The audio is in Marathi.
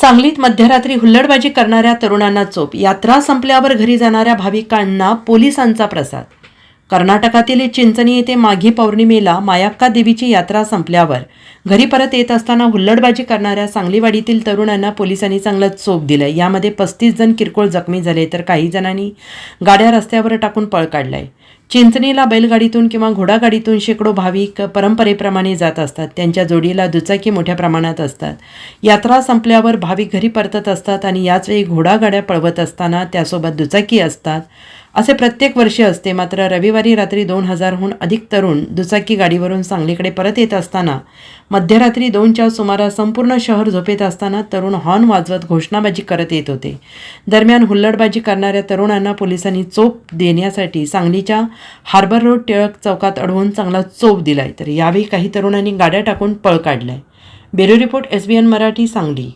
सांगलीत मध्यरात्री हुल्लडबाजी करणाऱ्या तरुणांना चोप. यात्रा संपल्यावर घरी जाणाऱ्या भाविकांना पोलिसांचा प्रसाद. कर्नाटकातील चिंचणी येथे माघी पौर्णिमेला मायाक्का देवीची यात्रा संपल्यावर घरी परत येत असताना हुल्लडबाजी करणाऱ्या सांगलीवाडीतील तरुणांना पोलिसांनी चांगलंच चोप दिलं. यामध्ये पस्तीस जण किरकोळ जखमी झाले तर काही जणांनी गाड्या रस्त्यावर टाकून पळ काढलाय. चिंचणीला बैलगाडीतून किंवा घोडागाडीतून शेकडो भाविक परंपरेप्रमाणे जात असतात. त्यांच्या जोडीला दुचाकी मोठ्या प्रमाणात असतात. यात्रा संपल्यावर भाविक घरी परतत असतात आणि याचवेळी घोडागाड्या पळवत असताना त्यासोबत दुचाकी असतात. असे प्रत्येक वर्षी असते. मात्र रविवारी रात्री दोन हजारहून अधिक तरुण दुचाकी गाडीवरून सांगलीकडे परत येत असताना मध्यरात्री दोनच्या सुमारास संपूर्ण शहर झोपेत असताना तरुण हॉर्न वाजवत घोषणाबाजी करत येत होते. दरम्यान हुल्लडबाजी करणाऱ्या तरुणांना पोलिसांनी चोप देण्यासाठी सांगलीच्या हार्बर रोड टिळक चौकात अडवून चांगला चोप दिलाय. तर यावेळी काही तरुणांनी गाड्या टाकून पळ काढलाय. Bureau report S B N Marathi Sangli.